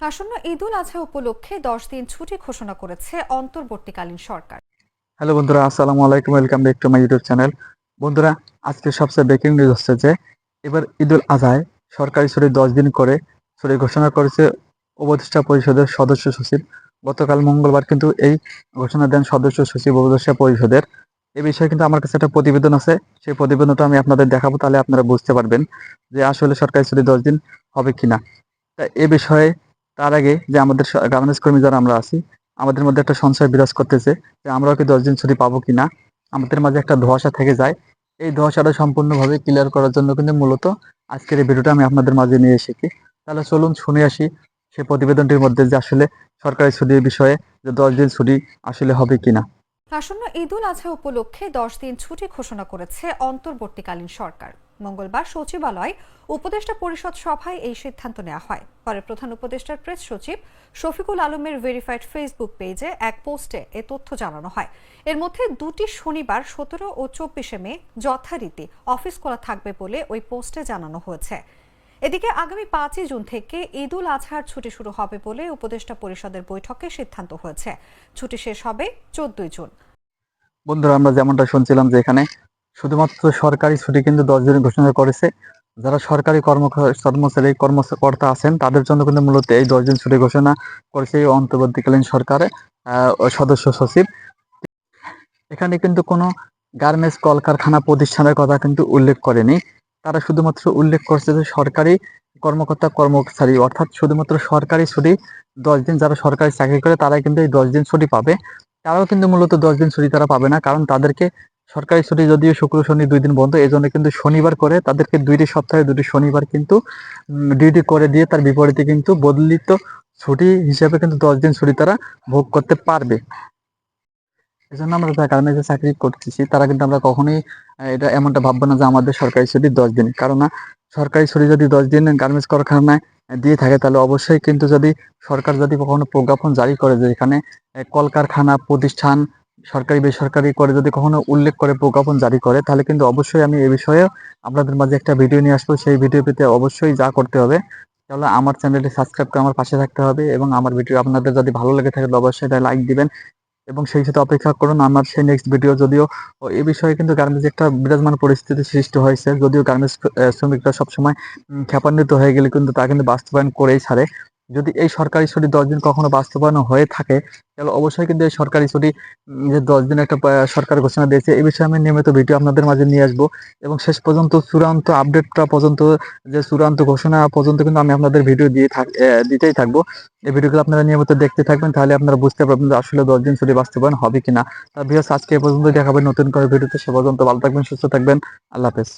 আসন্ন ঈদুল আজহা উপলক্ষে দশ দিন ছুটি ঘোষণা করেছে অন্তর্বর্তীকালীন সরকার। হ্যালো বন্ধুরা, আসসালামু আলাইকুম, welcome back to my YouTube channel. বন্ধুরা, আজকে সবচেয়ে ব্রেকিং নিউজ হচ্ছে যে, এবার ঈদুল আজহায় সরকারি ছুটি দশ দিন করে ছুটি ঘোষণা করেছে উপদেষ্টা পরিষদের সদস্য সচিব। গতকাল মঙ্গলবার কিন্তু এই ঘোষণা দেন সদস্য সচিব উপদেষ্টা পরিষদের। এ বিষয়ে কিন্তু আমার কাছে একটা প্রতিবেদন আছে, সেই প্রতিবেদনটা আমি আপনাদের দেখাবো, তাহলে আপনারা বুঝতে পারবেন যে আসলে সরকারি ছুটি দশ দিন হবে কিনা। তা এ বিষয়ে তার আগে যে আমাদের গার্মেন্টস কর্মী যারা আমরা আছি, আমাদের মধ্যে একটা সংশয় বিরাজ করতেছে যে আমরাও কি দশ দিন ছুটি পাবো কিনা। আমাদের মাঝে একটা ধোয়াশা থেকে যায়। এই ধোয়াশাটা সম্পূর্ণভাবে ক্লিয়ার করার জন্য কিন্তু মূলত আজকের এই ভিডিওটা আমি আপনাদের মাঝে নিয়ে এসেছি। তাহলে চলুন শুনে আসি সেই প্রতিবেদনটির মধ্যে যে আসলে সরকারি ছুটির বিষয়ে যে দশ দিন ছুটি আসলে হবে কিনা। আসন্ন ঈদুল আজহা উপলক্ষে দশ দিন ছুটি ঘোষণা করেছে অন্তর্বর্তীকালীন সরকার। মঙ্গলবার সচিবালয় উপদেষ্টা পরিষদ সভায় এই সিদ্ধান্ত নেওয়া হয়। পরে প্রধান উপদেষ্টার প্রেস সচিব শফিকুল আলমের ভেরিফাইড ফেসবুক পেজে এক পোস্টে এ তথ্য জানানো হয়। এর মধ্যে দুটি শনিবার, সতেরো ও চব্বিশে মে যথারীতি অফিস খোলা থাকবে বলে ওই পোস্টে জানানো হয়েছে। এদিকে আগামী পাঁচই জুন থেকে ঈদুল আজহার ছুটি শুরু হবে বলে উপদেষ্টা পরিষদের বৈঠকে সিদ্ধান্ত হয়েছে। ছুটি শেষ হবে চোদ্দই জুন। বন্ধুরা আমরা যেমনটা শুনছিলাম যে এখানে শুধুমাত্র সরকারি ছুটি কিন্তু দশ দিন ঘোষণা করেছে। যারা সরকারি কর্ম কর্মচারী কর্মকর্তা আছেন তাদের জন্য কিন্তু মূলত এই দশ দিন ছুটি ঘোষণা করেছে এই অন্তর্বর্তীকালীন সরকারের আহ, সদস্য সচিব। এখানে কিন্তু কোনো গার্মেন্টস কলকারখানা প্রতিষ্ঠানের কথা কিন্তু উল্লেখ করেনি। তারা শুধুমাত্র উল্লেখ করছে যে সরকারি কর্মকর্তা কর্মচারী, অর্থাৎ শুধুমাত্র সরকারি ছুটি, দশ দিন যারা সরকারি চাকরি করে তারাই কিন্তু এই দশ দিন ছুটি পাবে। তারাও কিন্তু মূলত দশ দিন ছুটি তারা পাবে না, কারণ তাদেরকে সরকারি ছুটি যদিও শুক্র, শনি দুই দিন বন্ধ এই জন্য কিন্তু শনিবার করে তাদেরকে দুইটি সপ্তাহে, দুটি শনিবার কিন্তু ডিউটি করে দিয়ে তার বিপরীতে কিন্তু বদলিত ছুটি হিসেবে কিন্তু দশ দিন ছুটি তারা ভোগ করতে পারবে। এই জন্য আমরা যারা গার্মেন্টসে চাকরি করতেছি, তারা কিন্তু আমরা কখনোই এটা এমনটা ভাববো না যে আমাদের সরকারি ছুটি দশ দিন। কারণ সরকারি ছুটি যদি দশ দিন গার্মেন্টস কারখানায় দিয়ে থাকে, তাহলে অবশ্যই কিন্তু যদি সরকার যদি কখনো প্রজ্ঞাপন জারি করে যে এখানে কলকারখানা প্রতিষ্ঠান, সরকারি, বেসরকারি করে যদি কখনো উল্লেখ করে প্রজ্ঞাপন জারি করে, তাহলে কিন্তু অবশ্যই আমি এই বিষয়ে আপনাদের মাঝে একটা ভিডিও নিয়ে আসব। সেই ভিডিও পেতে অবশ্যই যা করতে হবে, তাহলে আমার চ্যানেলটি সাবস্ক্রাইব করে আমার পাশে থাকতে হবে এবং আমার ভিডিও আপনাদের যদি ভালো লেগে থাকে, তাহলে অবশ্যই লাইক দিবেন। এবং সেই সাথে অপেক্ষা করুন আমার সেই নেক্সট ভিডিও যদিও এ বিষয়ে কিন্তু গার্মেন্টস একটা বিরাজমান পরিস্থিতি সৃষ্টি হয়েছে, যদিও গার্মেন্টস শ্রমিকরা সবসময় খ্যাপান্বিত হয়ে গেলে কিন্তু তা কিন্তু বাস্তবায়ন করেই ছাড়ে। যদি এই সরকারি ছুটি দশ দিন কখনো বাস্তবায়ন হয়ে থাকে, তাহলে অবশ্যই কিন্তু এই সরকারি ছুটি যে দশ দিন একটা সরকার ঘোষণা দিয়েছে, এই বিষয়ে আমি নিয়মিত ভিডিও আপনাদের মাঝে নিয়ে আসব। এবং শেষ পর্যন্ত চূড়ান্ত আপডেটটা পর্যন্ত, যে চূড়ান্ত ঘোষণা পর্যন্ত কিন্তু আমি আপনাদের ভিডিও দিয়ে থাক দিতেই থাকব। এই ভিডিওগুলো আপনারা নিয়মিত দেখতে থাকবেন, তাহলে আপনারা বুঝতে পারবেন যে আসলে দশ দিন ছুটি বাস্তবায়ন হবে কিনা। তা ভিউয়ার্স আজকে এ পর্যন্ত দেখাবেন নতুন করে ভিডিওতে, সে পর্যন্ত ভালো থাকবেন, সুস্থ থাকবেন। আল্লাহ হাফেজ।